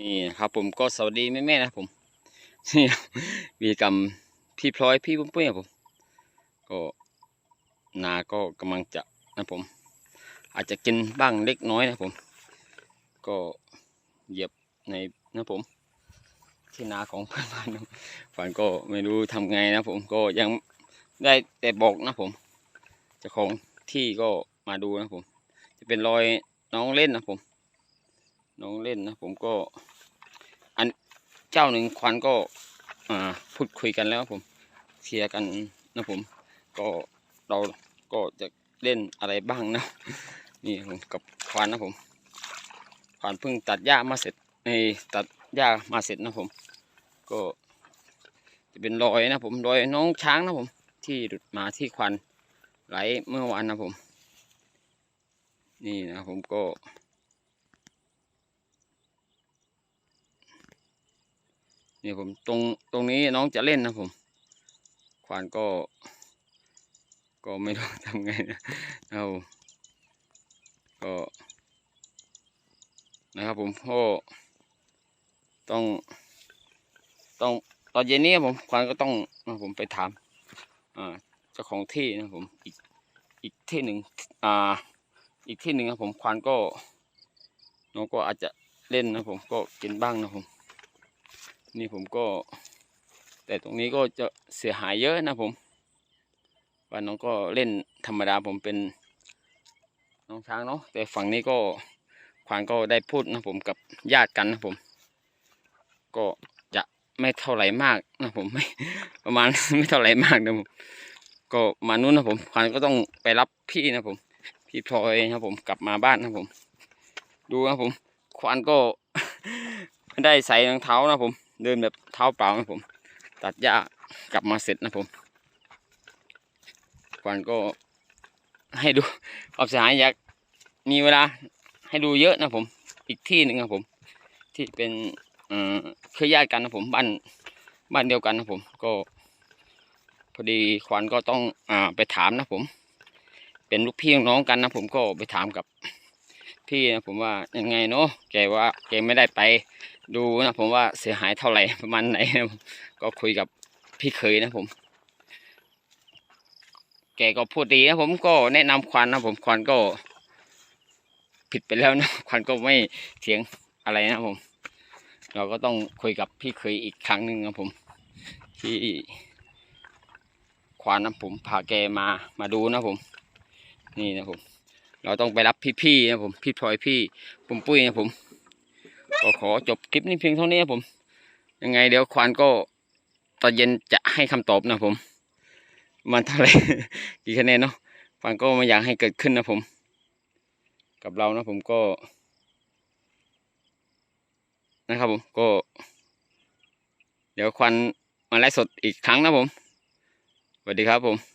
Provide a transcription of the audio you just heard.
นี่ครับผมก็สวัสดีแม่ๆนะผมนี่วีกรรมพี่พลอยพี่ปุ้มปุ้ยผม ก็นาก็กำลังจะนะผม อาจจะกินบ้างเล็กน้อยนะผม ก็เหยียบในนะผม ที่นาของเพื่อนบ้านนะฝันก็ไม่รู้ทำไงนะผมก็ยังได้แต่บอกนะผมเจ้าของที่ก็มาดูนะผม จะเป็นรอยน้องเล่นนะผม น้องเล่นนะผมก็ อันเจ้าหนึ่งควันก็ อ่าพูดคุยกันแล้วผมเคลียร์กันนะผม ก็เราก็จะเล่นอะไรบ้างนะ นี่ผมกับควานนะผมควานเพิ่งตัดหญ้ามาเสร็จในตัดหญ้ามาเสร็จนะผม ก็จะเป็นรอยนะผมรอยน้องช้างนะผม ที่หลุดมาที่ควันไหลเมื่อวานนะผม นี่นะผมก็ นี่ผมตรงตรงนี้น้องจะเล่นนะผมควานก็ ก็ไม่รู้ทำไงนะเอาก็นะครับผมก็ต้องต้องตอนเย็นนี้ผมควานก็ต้องนะผมไปถามอ่าเจ้าของที่นะผมอีกอีกที่หนึ่งอ่าอีกที่หนึ่งนะผมควานก็น้องก็อาจจะเล่นนะผมก็กินบ้างนะผม นี่ผมก็ แต่ตรงนี้ก็จะเสียหายเยอะนะผมว่าน้องก็เล่นธรรมดาผมเป็นน้องช้างเนาะแต่ฝั่งนี้ก็ควานก็ได้พูดนะผมกับญาติกันนะผม ก็จะไม่เท่าไหร่มากนะผมไม่ประมาณไม่เท่าไหร่มากนะผมก็มานู้นนะผมควานก็ต้องไปรับพี่นะผม พี่พลอยนะผมกลับมาบ้านนะผม ดูนะผมควานก็ไม่ได้ใส่รองเท้านะผม เดินแบบเท้าเปล่านะผม ตัดหญ้ากลับมาเสร็จนะผมควานก็ให้ดูความเสียหายอยากมีเวลาให้ดูเยอะนะผม อีกที่หนึ่งนะผม ที่เป็นเครือญาติกันนะผมบ้านบ้านเดียวกันนะผม ก็ พอดีควานก็ต้องอไปถามนะผม เป็นลูกพี่ลูกน้องกันนะผมก็ไปถามกับ พี่นะผมว่ายังไงเนาะแกว่าแกไม่ได้ไปดูนะผมว่าเสียหายเท่าไหร่ประมาณไหนนะก็คุยกับพี่เคยนะผม แกก็พูดดีนะผมก็แนะนำควันนะผมควันก็ ผิดไปแล้วนะควันก็ไม่เถียงอะไรนะผม เราก็ต้องคุยกับพี่เคยอีกครั้งหนึ่งนะผม ที่ควานนะผมพาแกมามาดูนะผม นี่นะผม เราต้องไปรับพี่ๆนะผมพี่พลอยพี่ปุ้มปุ้ยนะผมก็ขอจบคลิปนี้เพียงเท่านี้ครับผม ยังไงเดี๋ยวควานก็ตอนเย็นจะให้คำตอบนะผม มันเท่าไหร่กี่คะแนนเนาะควานก็ไม่อยากให้เกิดขึ้นนะผม กับเรานะผมก็นะครับผมก็ เดี๋ยวควันมาไลฟ์สดอีกครั้งนะผมสวัสดีครับผม